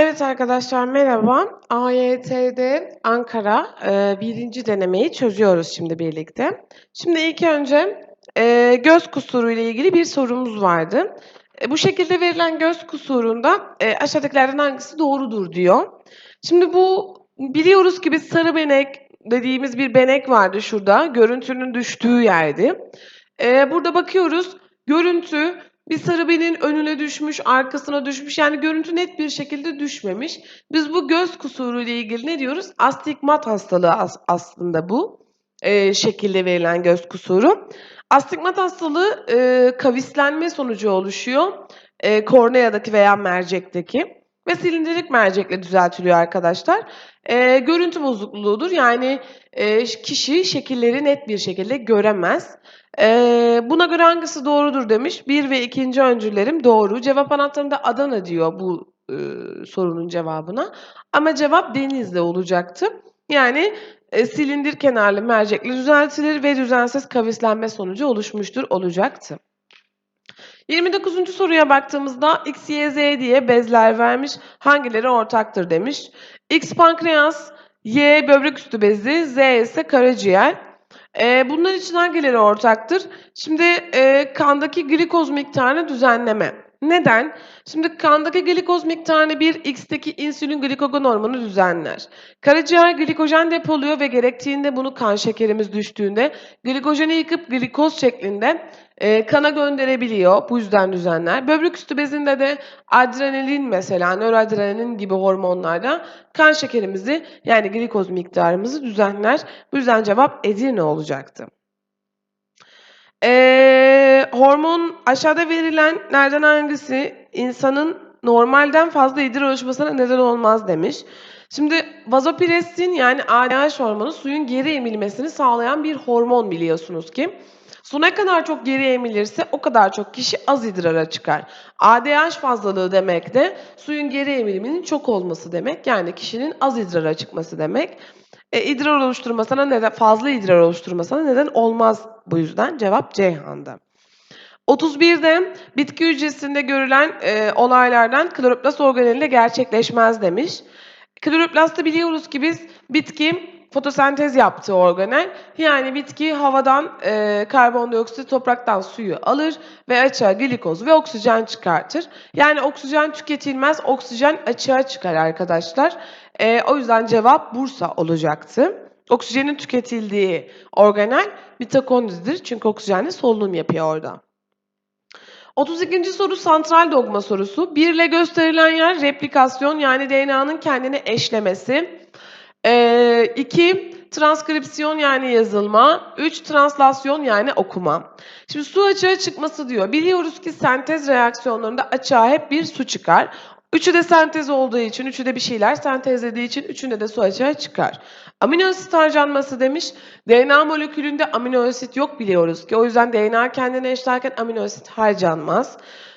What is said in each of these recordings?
Evet arkadaşlar merhaba. AYT'de Ankara e, birinci denemeyi çözüyoruz şimdi birlikte. Şimdi ilk önce e, göz kusuru ile ilgili bir sorumuz vardı. E, bu şekilde verilen göz kusurunda e, aşağıdakilerden hangisi doğrudur diyor. Şimdi bu biliyoruz ki biz sarı benek dediğimiz bir benek vardı şurada. Görüntünün düştüğü yerdi. E, burada bakıyoruz görüntü bir sarı benin önüne düşmüş, arkasına düşmüş. Yani görüntü net bir şekilde düşmemiş. Biz bu göz kusuru ile ilgili ne diyoruz? Astigmat hastalığı as- aslında bu e, şekilde verilen göz kusuru. Astigmat hastalığı e, kavislenme sonucu oluşuyor. E, korneadaki veya mercekteki ve silindirik mercekle düzeltiliyor arkadaşlar. E, görüntü bozukluğudur. Yani e, kişi şekilleri net bir şekilde göremez. Eee, buna göre hangisi doğrudur demiş. 1 ve 2. öncüllerim doğru. Cevap anahtarında Adana diyor bu ııı, sorunun cevabına. Ama cevap Denizli olacaktı. Yani e, silindir kenarlı mercekle düzeltilir ve düzensiz kavislenme sonucu oluşmuştur olacaktı. 29. soruya baktığımızda X, Y, Z diye bezler vermiş. Hangileri ortaktır demiş. X pankreas, Y böbrek üstü bezi, Z ise karaciğer. Eee, bunlar için hangileri ortaktır? Şimdi, eee, kandaki glikoz miktarını düzenleme. Neden? Şimdi kandaki glikoz miktarını bir X'teki insülin glikagon hormonu düzenler. Karaciğer glikojen depoluyor ve gerektiğinde bunu kan şekerimiz düştüğünde glikojeni yıkıp glikoz şeklinde eee, kana gönderebiliyor. Bu yüzden düzenler. Böbrek üstü bezinde de adrenalin mesela nöroadrenalin gibi hormonlarda kan şekerimizi yani glikoz miktarımızı düzenler. Bu yüzden cevap Edirne olacaktı. Eee, hormon aşağıda verilenlerden hangisi insanın normalden fazla idrar oluşmasına neden olmaz demiş. Şimdi vazopressin yani ADH hormonu suyun geri emilmesini sağlayan bir hormon biliyorsunuz ki. Su ne kadar çok geri emilirse o kadar çok kişi az idrara çıkar. ADH fazlalığı demek de suyun geri emiliminin çok olması demek. Yani kişinin az idrara çıkması demek. E, idrar oluşturmasına neden fazla idrar oluşturmasına neden olmaz bu yüzden cevap Ceyhan'da. 31'de bitki hücresinde görülen e, olaylardan kloroplast organelinde gerçekleşmez demiş. Kloroplastta biliyoruz ki biz bitki fotosentez yaptığı organel. Yani bitki havadan e, karbondioksit, topraktan suyu alır ve açığa glikoz ve oksijen çıkartır. Yani oksijen tüketilmez, oksijen açığa çıkar arkadaşlar. E, o yüzden cevap Bursa olacaktı. Oksijenin tüketildiği organel mitokondridir. Çünkü oksijenle solunum yapıyor orada. 32. soru santral dogma sorusu. 1 ile gösterilen yer replikasyon yani DNA'nın kendini eşlemesi. 2 transkripsiyon yani yazılma. 3 translasyon yani okuma. Şimdi su açığa çıkması diyor. Biliyoruz ki sentez reaksiyonlarında açığa hep bir su çıkar. Üçü de sentez olduğu için, üçü de bir şeyler sentezlediği için üçünde de su açığa çıkar. Amino asit harcanması demiş. DNA molekülünde amino asit yok biliyoruz ki. O yüzden DNA kendini eşlerken amino asit harcanmaz.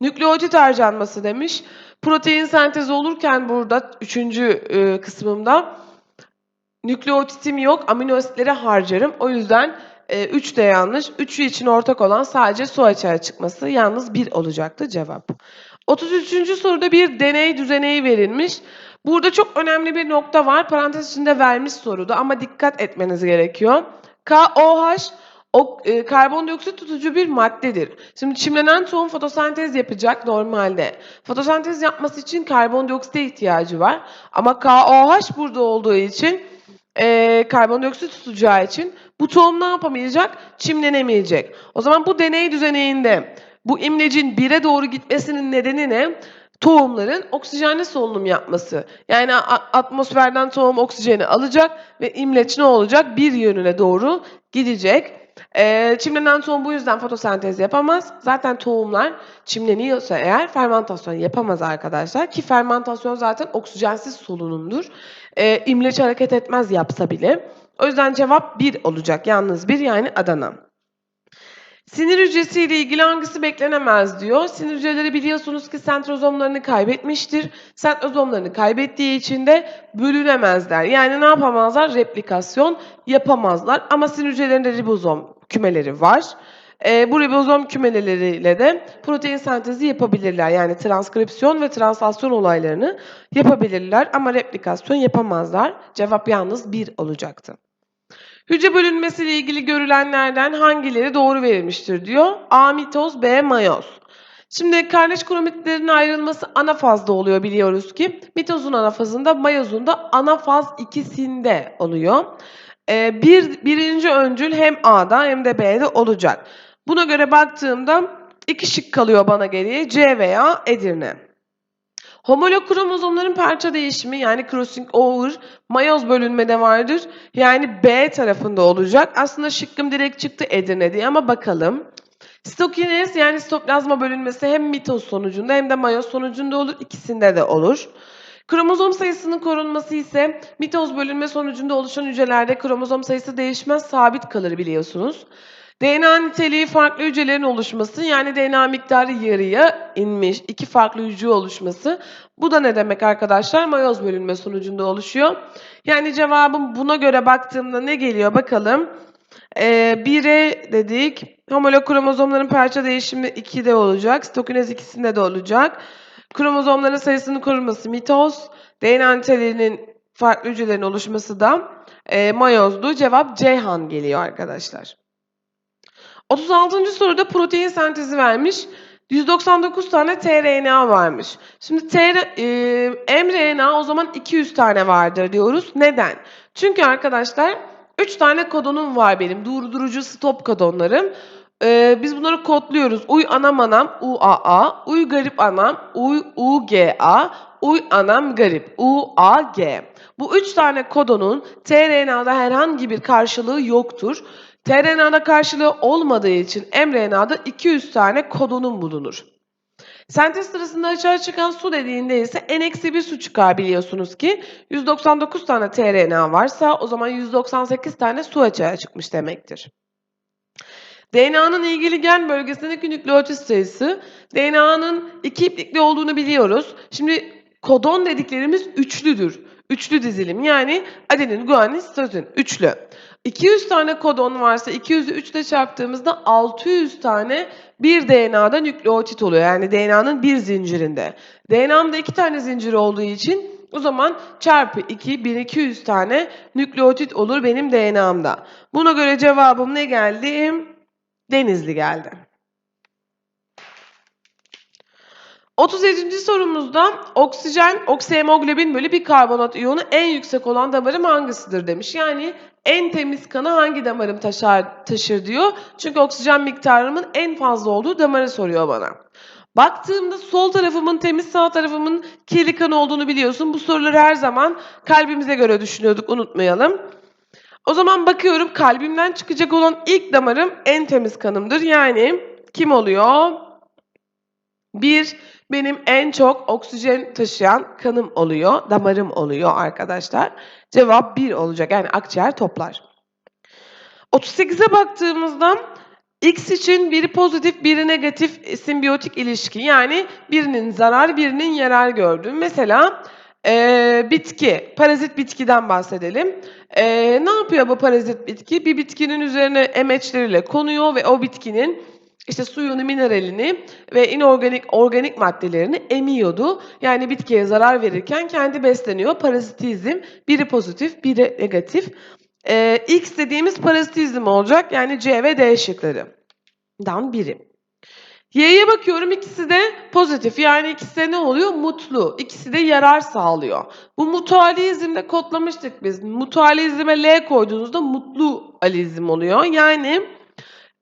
Nükleotit harcanması demiş. Protein sentezi olurken burada üçüncü e, kısmımda nükleotitim yok, amino asitleri harcarım. O yüzden 3 de yanlış. Üçü için ortak olan sadece su açığa çıkması. Yalnız 1 olacaktı cevap. 33. soruda bir deney düzeneği verilmiş. Burada çok önemli bir nokta var. Parantez içinde vermiş soruda ama dikkat etmeniz gerekiyor. KOH o e, karbondioksit tutucu bir maddedir. Şimdi çimlenen tohum fotosentez yapacak normalde. Fotosentez yapması için karbondioksite ihtiyacı var. Ama KOH burada olduğu için e, karbondioksit tutacağı için bu tohum ne yapamayacak? Çimlenemeyecek. O zaman bu deney düzeneğinde bu imlecin 1'e doğru gitmesinin nedeni ne? Tohumların oksijenli solunum yapması. Yani atmosferden tohum oksijeni alacak ve imleç ne olacak? Bir yönüne doğru gidecek. Ee, çimlenen tohum bu yüzden fotosentez yapamaz. Zaten tohumlar çimleniyorsa eğer fermentasyon yapamaz arkadaşlar. Ki fermentasyon zaten oksijensiz solunumdur. Ee, imleç hareket etmez yapsa bile. O yüzden cevap 1 olacak. Yalnız 1 yani Adana. Sinir hücresi ile ilgili hangisi beklenemez diyor. Sinir hücreleri biliyorsunuz ki sentrozomlarını kaybetmiştir. Sentrozomlarını kaybettiği için de bölünemezler. Yani ne yapamazlar? Replikasyon yapamazlar. Ama sinir hücrelerinde ribozom kümeleri var. Eee, bu ribozom kümeleleriyle de protein sentezi yapabilirler. Yani transkripsiyon ve translasyon olaylarını yapabilirler ama replikasyon yapamazlar. Cevap yalnız 1 olacaktı. Hücre bölünmesiyle ilgili görülenlerden hangileri doğru verilmiştir diyor. A mitoz, B mayoz. Şimdi kardeş kromatitlerin ayrılması anafazda oluyor biliyoruz ki. Mitozun anafazında, mayozun da anafaz ikisinde oluyor. Ee, bir, birinci öncül hem A'da hem de B'de olacak. Buna göre baktığımda iki şık kalıyor bana geriye. C veya Edirne. Homolog kromozomların parça değişimi yani crossing over mayoz bölünmede vardır. Yani B tarafında olacak. Aslında şıkkım direkt çıktı Edirne diye ama bakalım. Stokinez yani stoplazma bölünmesi hem mitoz sonucunda hem de mayoz sonucunda olur. İkisinde de olur. Kromozom sayısının korunması ise mitoz bölünme sonucunda oluşan hücrelerde kromozom sayısı değişmez, sabit kalır biliyorsunuz. DNA niteliği farklı hücrelerin oluşması yani DNA miktarı yarıya inmiş iki farklı hücre oluşması. Bu da ne demek arkadaşlar? Mayoz bölünme sonucunda oluşuyor. Yani cevabım buna göre baktığımda ne geliyor bakalım. Ee, 1'e dedik. Homolog kromozomların parça değişimi 2'de olacak. Stokinez ikisinde de olacak. Kromozomların sayısının korunması mitoz. DNA niteliğinin farklı hücrelerin oluşması da e, mayozdu. Cevap Ceyhan geliyor arkadaşlar. 36. soruda protein sentezi vermiş. 199 tane tRNA varmış. Şimdi tR, e, mRNA o zaman 200 tane vardır diyoruz. Neden? Çünkü arkadaşlar 3 tane kodonum var benim. Durdurucu stop kodonlarım. Ee, biz bunları kodluyoruz. Uy anam anam UAA, uy garip anam uy UGA, uy anam garip UAG. Bu üç tane kodonun tRNA'da herhangi bir karşılığı yoktur. tRNA'da karşılığı olmadığı için mRNA'da 200 tane kodonun bulunur. Sentez sırasında açığa çıkan su dediğinde ise n-1 su çıkar biliyorsunuz ki. 199 tane tRNA varsa o zaman 198 tane su açığa çıkmış demektir. DNA'nın ilgili gen bölgesindeki nükleotit sayısı, DNA'nın iki iplikli olduğunu biliyoruz. Şimdi kodon dediklerimiz üçlüdür. Üçlü dizilim yani adenin, guanin, sitozin. Üçlü. 200 tane kodon varsa 200'ü 3 ile çarptığımızda 600 tane bir DNA'da nükleotit oluyor. Yani DNA'nın bir zincirinde. DNA'mda iki tane zincir olduğu için o zaman çarpı 2, 1200 tane nükleotit olur benim DNA'mda. Buna göre cevabım ne geldi? Denizli geldi. 37. sorumuzda oksijen, oksihemoglobin bölü bir karbonat iyonu en yüksek olan damarım hangisidir demiş. Yani en temiz kanı hangi damarım taşır, taşır diyor. Çünkü oksijen miktarımın en fazla olduğu damarı soruyor bana. Baktığımda sol tarafımın temiz, sağ tarafımın kirli kan olduğunu biliyorsun. Bu soruları her zaman kalbimize göre düşünüyorduk, unutmayalım. O zaman bakıyorum kalbimden çıkacak olan ilk damarım en temiz kanımdır. Yani kim oluyor? Bir, benim en çok oksijen taşıyan kanım oluyor, damarım oluyor arkadaşlar. Cevap 1 olacak yani akciğer toplar. 38'e baktığımızda X için biri pozitif, biri negatif simbiyotik ilişki. Yani birinin zarar, birinin yarar gördüğü. Mesela ee, bitki, parazit bitkiden bahsedelim. Ee, ne yapıyor bu parazit bitki? Bir bitkinin üzerine emeçleriyle konuyor ve o bitkinin işte suyunu, mineralini ve inorganik organik maddelerini emiyordu. Yani bitkiye zarar verirken kendi besleniyor. Parazitizm biri pozitif, biri negatif. Ee, X dediğimiz parazitizm olacak. Yani C ve D şıklarından biri. Y'ye bakıyorum ikisi de pozitif. Yani ikisi de ne oluyor? Mutlu. İkisi de yarar sağlıyor. Bu mutualizmde kodlamıştık biz. Mutualizme L koyduğunuzda mutlu alizm oluyor. Yani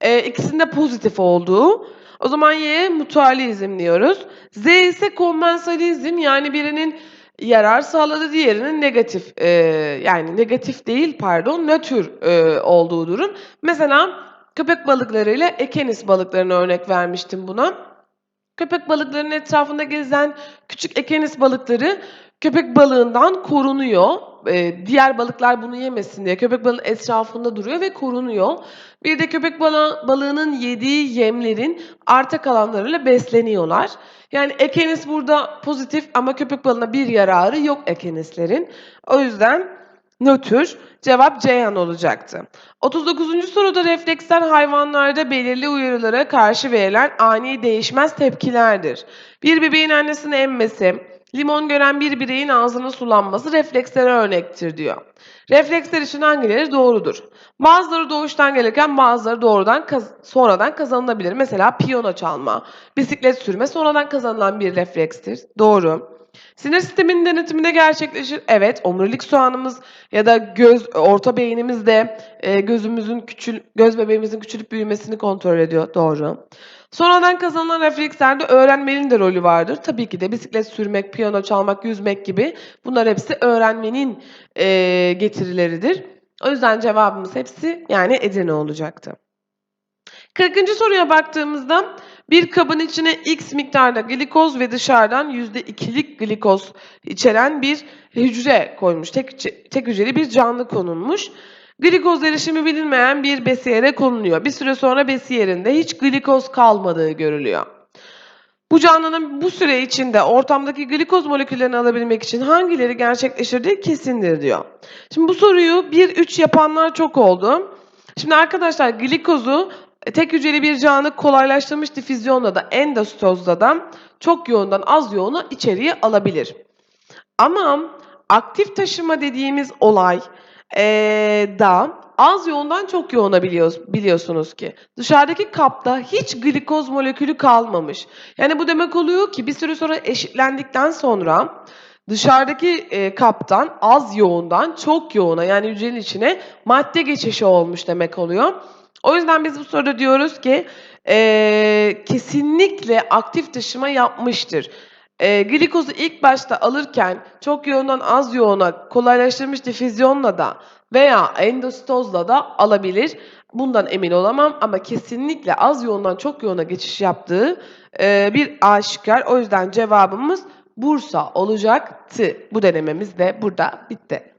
e, ikisinde pozitif olduğu. O zaman Y'ye mutualizm diyoruz. Z ise kommensalizm yani birinin yarar sağladı diğerinin negatif e, yani negatif değil pardon nötr e, olduğu durum. Mesela köpek balıklarıyla ekenis balıklarını örnek vermiştim buna. Köpek balıklarının etrafında gezen küçük ekenis balıkları köpek balığından korunuyor. Ee, diğer balıklar bunu yemesin diye köpek balığının etrafında duruyor ve korunuyor. Bir de köpek balığı, balığının yediği yemlerin arta kalanlarıyla besleniyorlar. Yani ekenis burada pozitif ama köpek balığına bir yararı yok ekenislerin. O yüzden nötr. Cevap Ceyhan olacaktı. 39. soruda refleksler hayvanlarda belirli uyarılara karşı verilen ani değişmez tepkilerdir. Bir bebeğin annesini emmesi, limon gören bir bireyin ağzının sulanması reflekslere örnektir diyor. Refleksler için hangileri doğrudur? Bazıları doğuştan gelirken bazıları doğrudan kaz- sonradan kazanılabilir. Mesela piyano çalma, bisiklet sürme sonradan kazanılan bir reflekstir. Doğru. Sinir sisteminin denetiminde gerçekleşir. Evet, omurilik soğanımız ya da göz orta beynimiz de e, gözümüzün küçül göz bebeğimizin küçülüp büyümesini kontrol ediyor. Doğru. Sonradan kazanılan reflekslerde öğrenmenin de rolü vardır. Tabii ki de bisiklet sürmek, piyano çalmak, yüzmek gibi bunlar hepsi öğrenmenin e, getirileridir. O yüzden cevabımız hepsi yani Edirne olacaktı. 40. soruya baktığımızda bir kabın içine X miktarda glikoz ve dışarıdan %2'lik glikoz içeren bir hücre koymuş. Tek, tek hücreli bir canlı konulmuş. Glikoz erişimi bilinmeyen bir besiyere konuluyor. Bir süre sonra besiyerinde hiç glikoz kalmadığı görülüyor. Bu canlının bu süre içinde ortamdaki glikoz moleküllerini alabilmek için hangileri gerçekleştirdiği kesindir diyor. Şimdi bu soruyu 1-3 yapanlar çok oldu. Şimdi arkadaşlar glikozu tek hücreli bir canlı kolaylaştırılmış difüzyonla da endostozda da çok yoğundan az yoğunu içeriye alabilir. Ama aktif taşıma dediğimiz olay eee, da az yoğundan çok yoğuna biliyoruz, biliyorsunuz ki. Dışarıdaki kapta hiç glikoz molekülü kalmamış. Yani bu demek oluyor ki bir süre sonra eşitlendikten sonra dışarıdaki e, kaptan az yoğundan çok yoğuna yani hücrenin içine madde geçişi olmuş demek oluyor. O yüzden biz bu soruda diyoruz ki eee, kesinlikle aktif taşıma yapmıştır. Eee, glikozu ilk başta alırken çok yoğundan az yoğuna kolaylaştırılmış difüzyonla da veya endostozla da alabilir. Bundan emin olamam ama kesinlikle az yoğundan çok yoğuna geçiş yaptığı eee, bir aşikar. O yüzden cevabımız Bursa olacaktı. Bu denememiz de burada bitti.